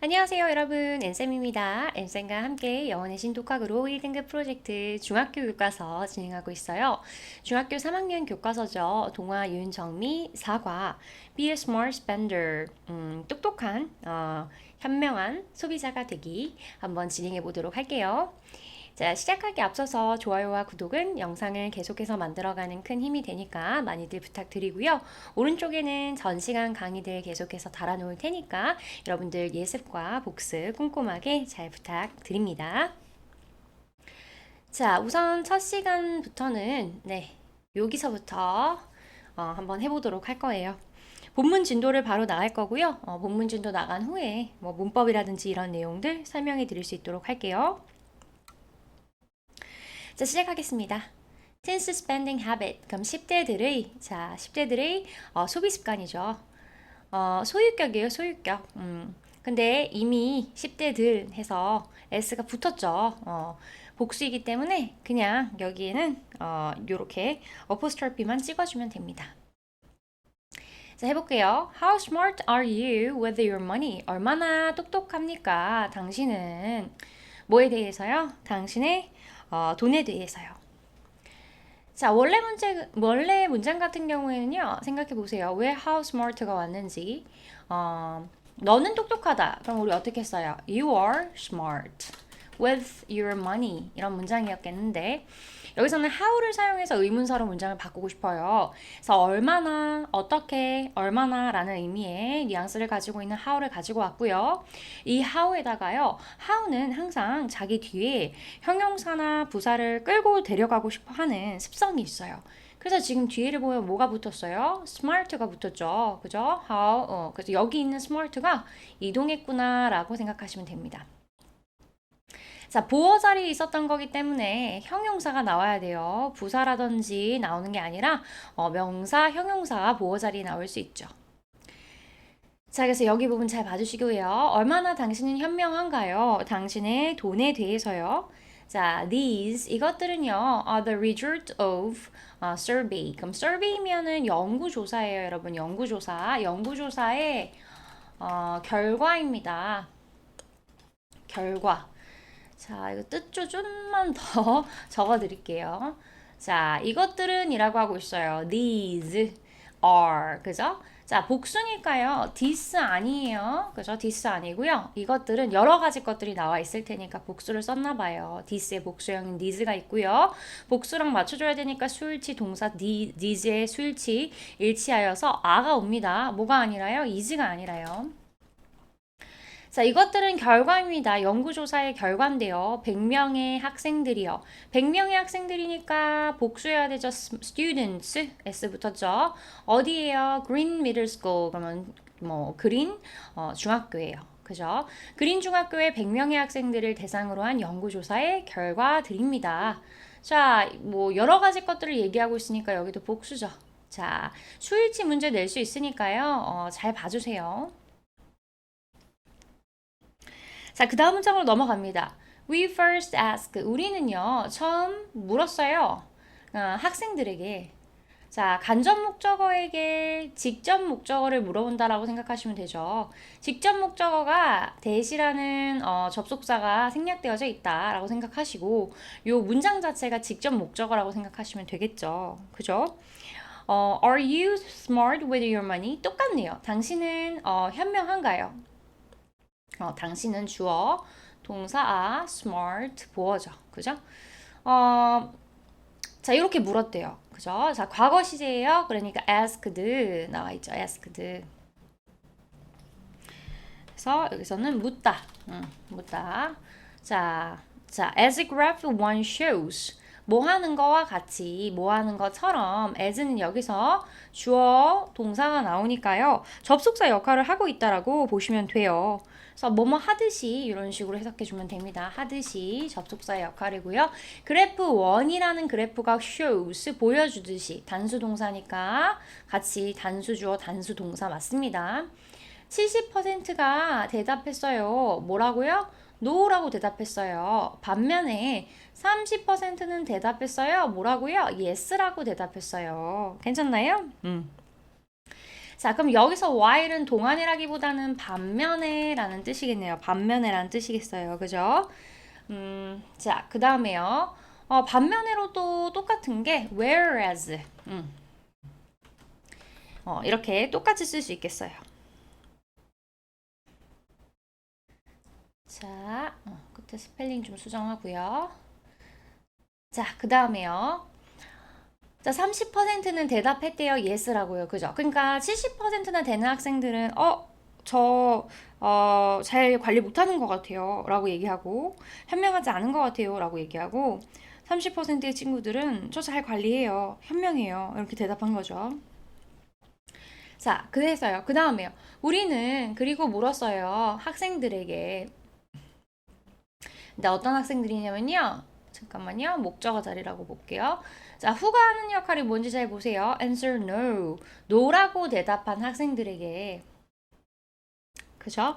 안녕하세요 여러분 엔쌤입니다. 엔쌤과 함께 영어의 신독학으로 1등급 프로젝트 중학교 교과서 진행하고 있어요. 중학교 3학년 교과서죠. 동화 윤정미 사과 Be a smart spender 음, 똑똑한 어, 현명한 소비자가 되기 한번 진행해 보도록 할게요. 자, 시작하기 앞서서 좋아요와 구독은 영상을 계속해서 만들어가는 큰 힘이 되니까 많이들 부탁드리고요. 오른쪽에는 전 시간 강의들 계속해서 달아놓을 테니까 여러분들 예습과 복습 꼼꼼하게 잘 부탁드립니다. 자, 우선 첫 시간부터는 네, 여기서부터 어, 한번 해보도록 할 거예요. 본문 진도를 바로 나갈 거고요. 어, 본문 진도 나간 후에 뭐 문법이라든지 이런 내용들 설명해 드릴 수 있도록 할게요. 자, 시작하겠습니다. Since spending habit. 그럼 10대들의, 자, 10대들의 어, 소비 습관이죠. 어, 소유격이에요, 소유격. 음. 근데 이미 10대들 해서 S가 붙었죠. 어, 복수이기 때문에 그냥 여기에는 어, 요렇게 어포스트로피만 찍어주면 됩니다. 자, 해볼게요. How smart are you with your money? 얼마나 똑똑합니까? 당신은 뭐에 대해서요? 당신의 어, 돈에 대해서요. 자, 원래 문제, 원래 문장 같은 경우에는요, 생각해 보세요. 왜 how smart가 왔는지. 어, 너는 똑똑하다. 그럼 우리 어떻게 써요? You are smart with your money. 이런 문장이었겠는데, 여기서는 how를 사용해서 의문사로 문장을 바꾸고 싶어요. 그래서 얼마나, 어떻게, 얼마나 라는 의미의 뉘앙스를 가지고 있는 how를 가지고 왔고요. 이 how에다가요, how는 항상 자기 뒤에 형용사나 부사를 끌고 데려가고 싶어 하는 습성이 있어요. 그래서 지금 뒤에를 보면 뭐가 붙었어요? smart가 붙었죠. 그죠? how, 어, 그래서 여기 있는 smart가 이동했구나라고 생각하시면 됩니다. 자, 보어 자리에 있었던 거기 때문에 형용사가 나와야 돼요. 부사라든지 나오는 게 아니라 어, 명사, 형용사가 보어 자리에 나올 수 있죠. 자, 그래서 여기 부분 잘 봐주시고요. 얼마나 당신은 현명한가요? 당신의 돈에 대해서요. 자, these 이것들은요, are the result of uh, survey. 그럼 survey면은 연구 조사예요, 여러분. 연구 조사. 연구 조사의 어, 결과입니다. 결과. 자, 이거 뜻조 좀만 더 적어 드릴게요. 자, 이것들은 이라고 하고 있어요. These are. 그죠? 자, 복수니까요. this 아니에요. 그죠? this 아니고요. 이것들은 여러 가지 것들이 나와 있을 테니까 복수를 썼나 봐요. this의 복수형인 these가 있고요. 복수랑 맞춰줘야 되니까 수일치 동사 these의 수일치 일치하여서 a가 옵니다. 뭐가 아니라요? is가 아니라요. 자, 이것들은 결과입니다. 연구조사의 결과인데요. 100명의 학생들이요. 100명의 학생들이니까 복수해야 되죠. students, s 붙었죠. 어디에요? green middle school. 그러면 뭐 그린 어, 중학교예요. 그죠? 그린 중학교의 100명의 학생들을 대상으로 한 연구조사의 결과들입니다. 자, 뭐 여러 가지 것들을 얘기하고 있으니까 여기도 복수죠. 자, 수일치 문제 낼 수 있으니까요. 어, 잘 봐주세요. 자, 그 다음 문장으로 넘어갑니다. We first ask. 우리는요, 처음 물었어요. 어, 학생들에게. 자, 간접 목적어에게 직접 목적어를 물어본다라고 생각하시면 되죠. 직접 목적어가 대시라는 어, 접속사가 생략되어져 있다라고 생각하시고, 요 문장 자체가 직접 목적어라고 생각하시면 되겠죠. 그죠? 어, are you smart with your money? 똑같네요. 당신은 어, 현명한가요? 어, 당신은 주어, 동사 아, smart, 보어죠. 그죠? 어, 자, 이렇게 물었대요. 그죠? 자, 과거 시제예요. 그러니까 asked 나와 있죠. asked. 그래서 여기서는 묻다. 음, 묻다. 자, 자, as graph one shows. 뭐 하는 거와 같이 뭐 하는 것처럼 as는 여기서 주어 동사가 나오니까요. 접속사 역할을 하고 있다라고 보시면 돼요. 그래서 뭐뭐 하듯이 이런 식으로 해석해 주면 됩니다. 하듯이 접속사의 역할이고요. 그래프 1이라는 그래프가 shows 보여주듯이 단수 동사니까 같이 단수 주어 단수 동사 맞습니다. 70%가 대답했어요. 뭐라고요? no라고 대답했어요. 반면에 30%는 대답했어요. 뭐라고요? yes라고 대답했어요. 괜찮나요? 음. 자, 그럼 여기서 while은 동안이라기보다는 반면에 라는 뜻이겠네요. 반면에 라는 뜻이겠어요. 그죠? 음, 자, 그 다음에요. 어, 반면에로도 똑같은 게 whereas. 음. 어, 이렇게 똑같이 쓸 수 있겠어요. 자, 어, 끝에 스펠링 좀 수정하고요. 자, 그 다음에요. 자, 30%는 대답했대요. yes라고요. 그죠? 그러니까 70%나 되는 학생들은 어, 저, 어, 잘 관리 못하는 것 같아요. 라고 얘기하고, 현명하지 않은 것 같아요. 라고 얘기하고, 30%의 친구들은 저 잘 관리해요. 현명해요. 이렇게 대답한 거죠. 자, 그래서요. 그 다음에요. 우리는 그리고 물었어요. 학생들에게. 근데 어떤 학생들이냐면요. 잠깐만요. 목적어 자리라고 볼게요. 자, 후가 하는 역할이 뭔지 잘 보세요. answer no. no라고 대답한 학생들에게 그죠?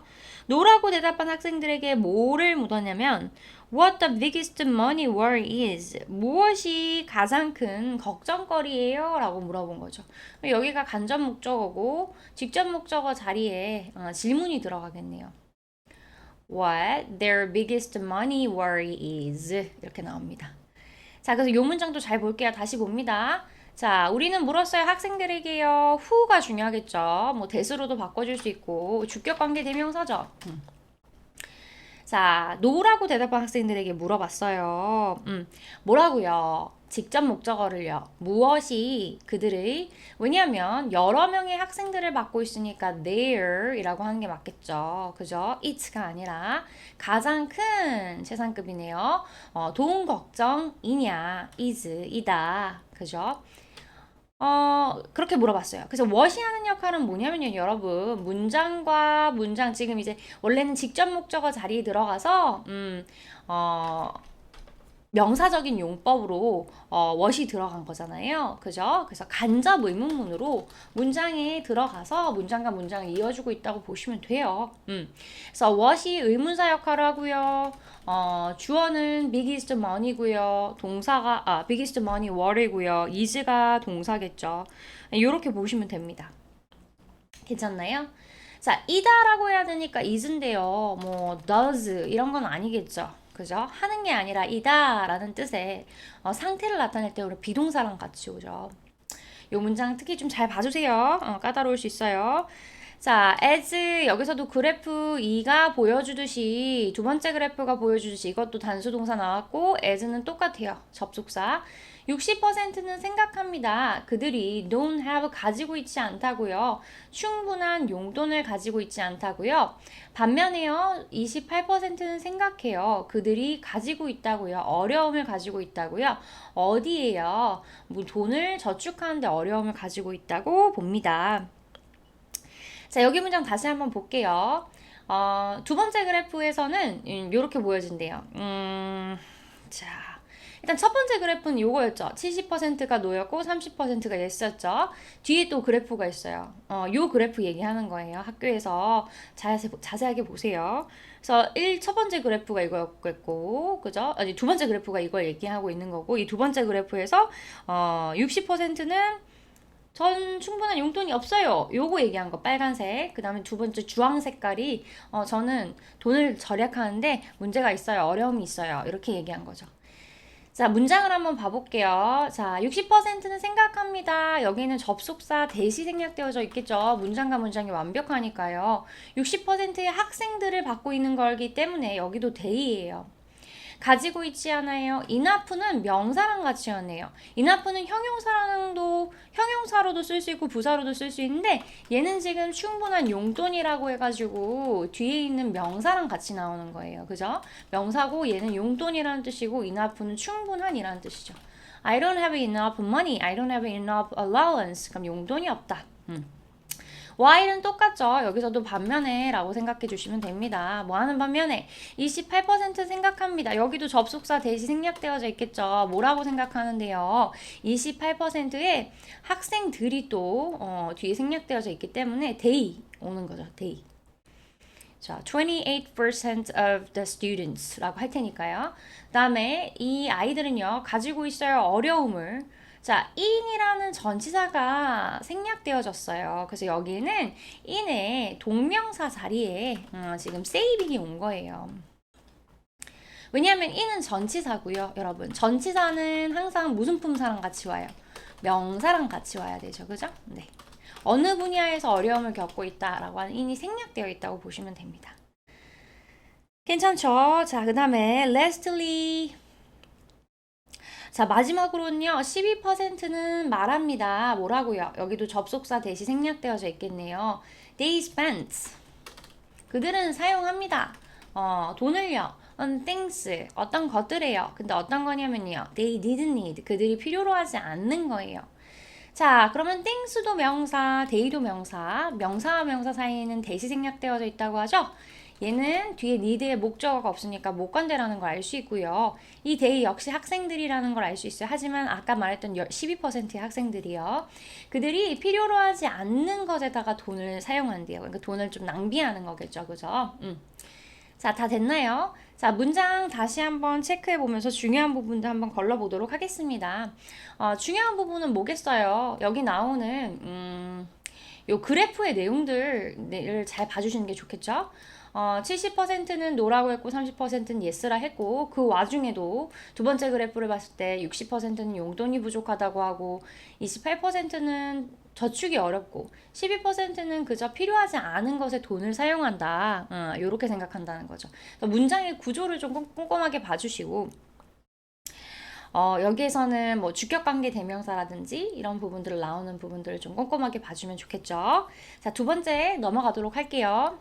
no라고 대답한 학생들에게 뭐를 묻었냐면 what the biggest money worry is 무엇이 가장 큰 걱정거리예요? 라고 물어본 거죠. 여기가 간접 목적어고 직접 목적어 자리에 어, 질문이 들어가겠네요. What their biggest money worry is 이렇게 나옵니다. 자, 그래서 이 문장도 잘 볼게요. 다시 봅니다. 자, 우리는 물었어요. 학생들에게요. who가 중요하겠죠. 뭐 대수로도 바꿔줄 수 있고 주격 관계 대명사죠. 음. 자, no라고 대답한 학생들에게 물어봤어요. 음, 뭐라고요? 직접 목적어를요. 무엇이 그들의 왜냐하면 여러 명의 학생들을 맡고 있으니까 their이라고 하는 게 맞겠죠. 그죠? it'가 아니라 가장 큰 최상급이네요. 어, 돈 걱정이냐 is 이다. 그죠? 어, 그렇게 물어봤어요. 그래서 what이 하는 역할은 뭐냐면요, 여러분. 문장과 문장, 지금 이제 원래는 직접 목적어 자리에 들어가서, 음, 어, 명사적인 용법으로 어, what이 들어간 거잖아요. 그죠? 그래서 간접 의문문으로 문장에 들어가서 문장과 문장을 이어주고 있다고 보시면 돼요. 음. 그래서 what이 의문사 역할을 하고요. 어, 주어는 biggest money고요. 동사가 아 biggest money worry고요. is가 동사겠죠. 이렇게 보시면 됩니다. 괜찮나요? 자, 이다라고 해야 되니까 is인데요. 뭐 does 이런 건 아니겠죠. 그죠? 하는 게 아니라 이다라는 뜻의 어, 상태를 나타낼 때 우리 비동사랑 같이 오죠. 이 문장 특히 좀 잘 봐주세요. 어, 까다로울 수 있어요. 자, as 여기서도 그래프 2가 보여주듯이 두 번째 그래프가 보여주듯이 이것도 단수 동사 나왔고 as는 똑같아요. 접속사. 60%는 생각합니다. 그들이 don't have 가지고 있지 않다고요. 충분한 용돈을 가지고 있지 않다고요. 반면에요. 28%는 생각해요. 그들이 가지고 있다고요. 어려움을 가지고 있다고요. 어디에요? 뭐 돈을 저축하는데 어려움을 가지고 있다고 봅니다. 자, 여기 문장 다시 한번 볼게요. 어, 두 번째 그래프에서는 이렇게 보여진대요. 음, 자, 일단 첫 번째 그래프는 요거였죠. 70%가 노였고 30%가 yes였죠. 뒤에 또 그래프가 있어요. 어, 요 그래프 얘기하는 거예요. 학교에서 자세, 자세하게 보세요. 그래서 1, 첫 번째 그래프가 이거였고, 그죠? 아니, 두 번째 그래프가 이걸 얘기하고 있는 거고, 이 두 번째 그래프에서, 어, 60%는 전 충분한 용돈이 없어요. 요거 얘기한 거 빨간색. 그 다음에 두 번째 주황 색깔이 어, 저는 돈을 절약하는데 문제가 있어요. 어려움이 있어요. 이렇게 얘기한 거죠. 자, 문장을 한번 봐볼게요. 자, 60%는 생각합니다. 여기는 접속사 대시 생략되어져 있겠죠. 문장과 문장이 완벽하니까요. 60%의 학생들을 받고 있는 거기 때문에 여기도 대이에요. 가지고 있지 않아요. 인하프는 명사랑 같이 하네요. 인하프는 형용사랑도 형용사로도 쓸 수 있고 부사로도 쓸 수 있는데 얘는 지금 충분한 용돈이라고 해가지고 뒤에 있는 명사랑 같이 나오는 거예요. 그죠? 명사고 얘는 용돈이라는 뜻이고 인하프는 충분한이라는 뜻이죠. I don't have enough money. I don't have enough allowance. 그럼 용돈이 없다. 음. While은 똑같죠. 여기서도 반면에 라고 생각해 주시면 됩니다. 뭐 하는 반면에 28% 생각합니다. 여기도 접속사 대시 생략되어져 있겠죠. 뭐라고 생각하는데요. 28%의 학생들이 또 어, 뒤에 생략되어져 있기 때문에 they 오는 거죠. they. 자, 28% of the students라고 할 테니까요. 그다음에 이 아이들은요 가지고 있어요 어려움을 자, in이라는 전치사가 생략되어졌어요. 그래서 여기는 in의 동명사 자리에 어, 지금 saving이 온 거예요. 왜냐하면 in은 전치사고요, 여러분. 전치사는 항상 무슨 품사랑 같이 와요? 명사랑 같이 와야 되죠, 그죠? 네. 어느 분야에서 어려움을 겪고 있다라고 하는 in이 생략되어 있다고 보시면 됩니다. 괜찮죠? 자, 그 다음에 lastly 자, 마지막으로는요. 12%는 말합니다. 뭐라고요? 여기도 접속사 대시 생략되어져 있겠네요. They spent. 그들은 사용합니다. 어, 돈을요. on things. 어떤 것들에요. 근데 어떤 거냐면요. They didn't need. 그들이 필요로 하지 않는 거예요. 자, 그러면 things도 명사, they도 명사, 명사와 명사 사이에는 대시 생략되어져 있다고 하죠? 얘는 뒤에 need의 목적어가 없으니까 못건대라는 걸 알 수 있고요. 이 they 역시 학생들이라는 걸 알 수 있어요. 하지만 아까 말했던 12%의 학생들이요. 그들이 필요로 하지 않는 것에다가 돈을 사용한대요. 그러니까 돈을 좀 낭비하는 거겠죠. 그죠? 음. 자, 다 됐나요? 자, 문장 다시 한번 체크해 보면서 중요한 부분도 한번 걸러 보도록 하겠습니다. 어, 중요한 부분은 뭐겠어요? 여기 나오는, 음, 요 그래프의 내용들을 잘 봐주시는 게 좋겠죠? 어, 70%는 노라고 했고 30%는 예스라 했고 그 와중에도 두 번째 그래프를 봤을 때 60%는 용돈이 부족하다고 하고 28%는 저축이 어렵고 12%는 그저 필요하지 않은 것에 돈을 사용한다. 어, 이렇게 생각한다는 거죠. 문장의 구조를 좀 꼼꼼하게 봐주시고 어, 여기에서는 뭐 주격관계 대명사라든지 이런 부분들을 나오는 부분들을 좀 꼼꼼하게 봐주면 좋겠죠. 자, 두 번째 넘어가도록 할게요.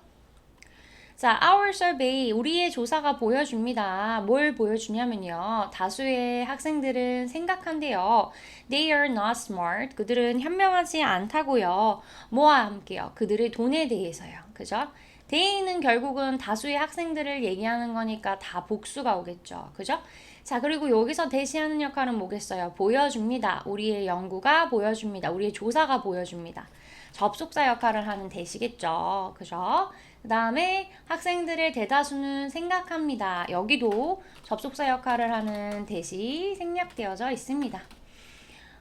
자, our survey, 우리의 조사가 보여줍니다. 뭘 보여주냐면요. 다수의 학생들은 생각한대요. They are not smart. 그들은 현명하지 않다고요. 뭐와 함께요? 그들의 돈에 대해서요. 그죠? 데이는 결국은 다수의 학생들을 얘기하는 거니까 다 복수가 오겠죠. 그죠? 자, 그리고 여기서 대시하는 역할은 뭐겠어요? 보여줍니다. 우리의 연구가 보여줍니다. 우리의 조사가 보여줍니다. 접속사 역할을 하는 대시겠죠. 그죠? 그 다음에 학생들의 대다수는 생각합니다. 여기도 접속사 역할을 하는 대시 생략되어져 있습니다.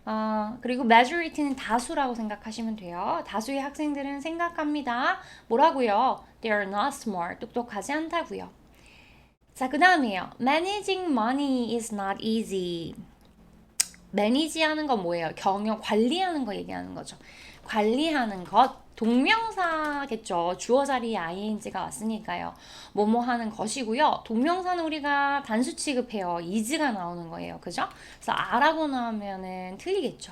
어, 그리고 majority는 다수라고 생각하시면 돼요. 다수의 학생들은 생각합니다. 뭐라고요? They are not smart. 똑똑하지 않다고요. 자, 그 다음이에요. Managing money is not easy. 매니지 하는 건 뭐예요? 경영, 관리하는 거 얘기하는 거죠. 관리하는 것. 동명사겠죠. 주어 자리에 ing가 왔으니까요. 뭐뭐 하는 것이고요. 동명사는 우리가 단수 취급해요. is가 나오는 거예요. 그죠? 그래서 아라고 나오면은 틀리겠죠.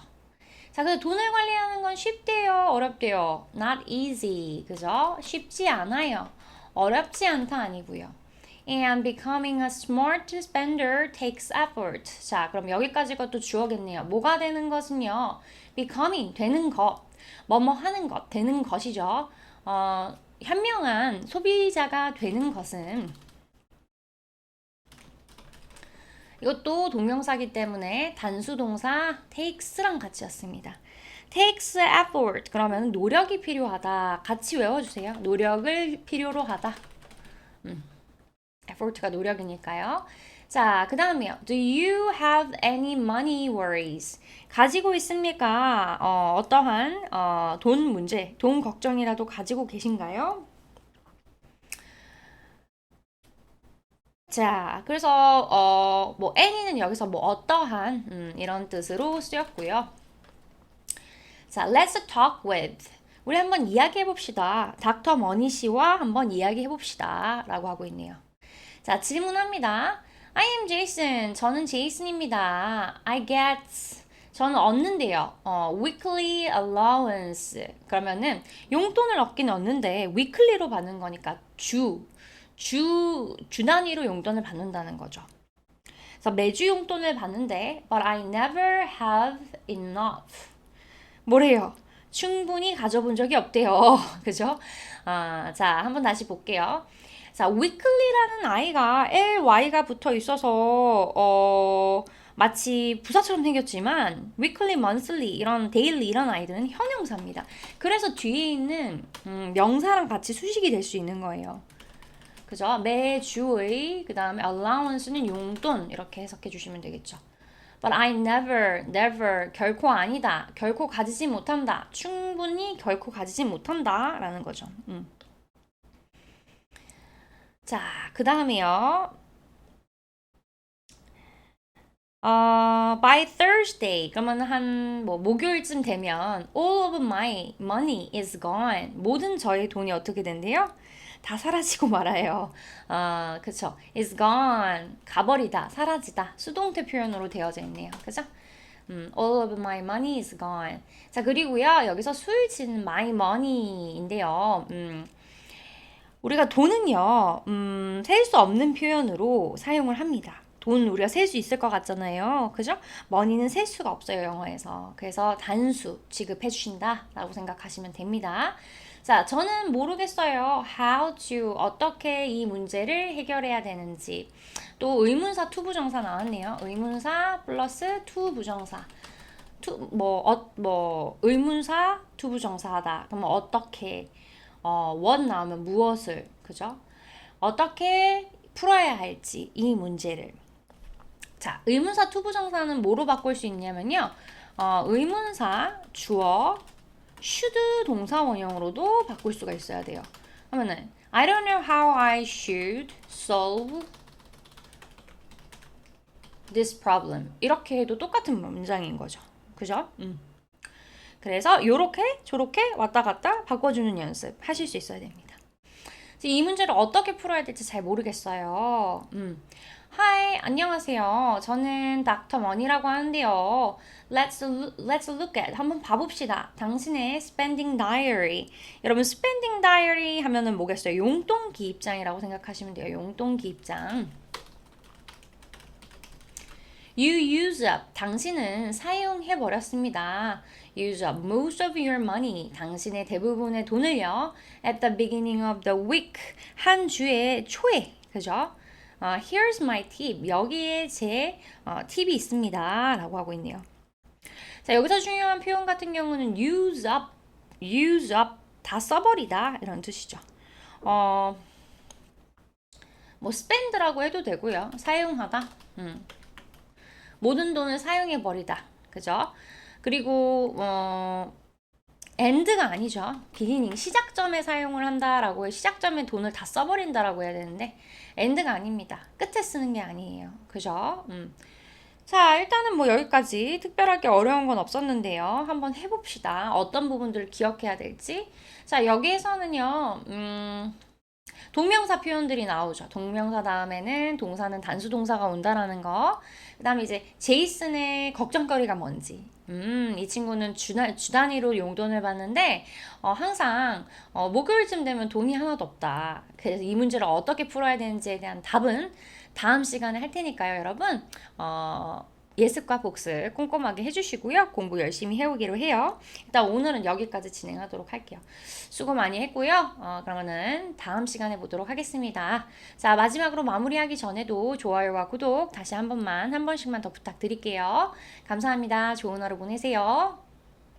자, 그래서 돈을 관리하는 건 쉽대요, 어렵대요. Not easy. 그죠? 쉽지 않아요. 어렵지 않다 아니고요. And becoming a smart spender takes effort. 자, 그럼 여기까지가 또 주어겠네요. 뭐가 되는 것은요? becoming, 되는 것. 뭐뭐 하는 것, 되는 것이죠. 어, 현명한 소비자가 되는 것은 이것도 동명사기 때문에 단수 동사 takes랑 같이 왔습니다. takes effort 그러면 노력이 필요하다. 같이 외워주세요. 노력을 필요로 하다. 음, effort가 노력이니까요. 자, 그 다음이요. Do you have any money worries? 가지고 있습니까? 어, 어떠한 어, 돈 문제, 돈 걱정이라도 가지고 계신가요? 자, 그래서 어, 뭐 any는 여기서 뭐 어떠한 음, 이런 뜻으로 쓰였고요. 자, let's talk with. 우리 한번 이야기해 봅시다. 닥터 머니 씨와 한번 이야기해 봅시다. 라고 하고 있네요. 자, 질문합니다. I am Jason. 저는 제이슨입니다. I get 저는 얻는데요. 어, weekly allowance. 그러면은 용돈을 얻긴 얻는데 weekly로 받는 거니까 주, 주, 주 단위로 용돈을 받는다는 거죠. 그래서 매주 용돈을 받는데 but I never have enough. 뭐래요? 충분히 가져본 적이 없대요. 그죠? 아, 자, 한번 다시 볼게요. 자, weekly라는 아이가 ly가 붙어 있어서 어 마치 부사처럼 생겼지만 weekly, monthly 이런 daily 이런 아이들은 현형사입니다. 그래서 뒤에 있는 음, 명사랑 같이 수식이 될 수 있는 거예요. 그죠? 매주의 그 다음에 allowance는 용돈 이렇게 해석해 주시면 되겠죠. But I never, never, 결코 아니다. 결코 가지지 못한다. 충분히 결코 가지지 못한다. 라는 거죠. 음. 자, 그 다음에요. 어, by Thursday. 그러면 한, 뭐, 목요일쯤 되면, all of my money is gone. 모든 저의 돈이 어떻게 된대요? 다 사라지고 말아요. 어, 그쵸. is gone. 가버리다, 사라지다. 수동태 표현으로 되어져 있네요. 그죠? 음, all of my money is gone. 자, 그리고요, 여기서 수일치는 my money인데요. 음, 우리가 돈은요, 음, 셀 수 없는 표현으로 사용을 합니다. 돈 우리가 셀 수 있을 것 같잖아요. 그죠? 머니는 셀 수가 없어요, 영어에서. 그래서 단수 취급해 주신다 라고 생각하시면 됩니다. 자, 저는 모르겠어요. How to, 어떻게 이 문제를 해결해야 되는지. 또 의문사 투부정사 나왔네요. 의문사 플러스 투부정사. 투, 뭐, 어, 뭐, 의문사 투부정사하다. 그러면 어떻게, 어, what 나오면 무엇을, 그죠? 어떻게 풀어야 할지, 이 문제를. 자, 의문사 투부정사는 뭐로 바꿀 수 있냐면요. 어, 의문사 주어 should 동사 원형으로도 바꿀 수가 있어야 돼요. 그러면은 I don't know how I should solve this problem. 이렇게 해도 똑같은 문장인 거죠. 그죠? 음. 그래서 요렇게 저렇게 왔다 갔다 바꿔주는 연습 하실 수 있어야 됩니다. 이 문제를 어떻게 풀어야 될지 잘 모르겠어요. 음. Hi, 안녕하세요. 저는 닥터 머니라고 하는데요. Let's look, let's look at 한번 봐봅시다. 당신의 spending diary. 여러분 spending diary 하면은 뭐겠어요? 용돈 기입장이라고 생각하시면 돼요. 용돈 기입장. You use up. 당신은 사용해 버렸습니다. Use up most of your money. 당신의 대부분의 돈을요. At the beginning of the week. 한 주의 초에. 그죠? 어, here's my tip. 여기에 제 어, 팁이 있습니다. 라고 하고 있네요. 자, 여기서 중요한 표현 같은 경우는 use up, use up, 다 써버리다. 이런 뜻이죠. 어, 뭐, spend라고 해도 되고요. 사용하다. 음. 모든 돈을 사용해버리다. 그죠? 그리고, 어, end가 아니죠. beginning, 시작점에 사용을 한다라고 해 시작점에 돈을 다 써버린다라고 해야 되는데, end가 아닙니다. 끝에 쓰는 게 아니에요. 그죠? 음. 자, 일단은 뭐 여기까지 특별하게 어려운 건 없었는데요. 한번 해봅시다. 어떤 부분들을 기억해야 될지. 자, 여기에서는요, 음, 동명사 표현들이 나오죠. 동명사 다음에는 동사는 단수 동사가 온다라는 거. 그 다음에 이제 제이슨의 걱정거리가 뭔지. 음, 이 친구는 주, 주 단위로 용돈을 받는데, 어, 항상, 어, 목요일쯤 되면 돈이 하나도 없다. 그래서 이 문제를 어떻게 풀어야 되는지에 대한 답은 다음 시간에 할 테니까요, 여러분. 어, 예습과 복습 꼼꼼하게 해주시고요. 공부 열심히 해오기로 해요. 일단 오늘은 여기까지 진행하도록 할게요. 수고 많이 했고요. 어, 그러면은 다음 시간에 보도록 하겠습니다. 자, 마지막으로 마무리하기 전에도 좋아요와 구독 다시 한 번만, 한 번씩만 더 부탁드릴게요. 감사합니다. 좋은 하루 보내세요.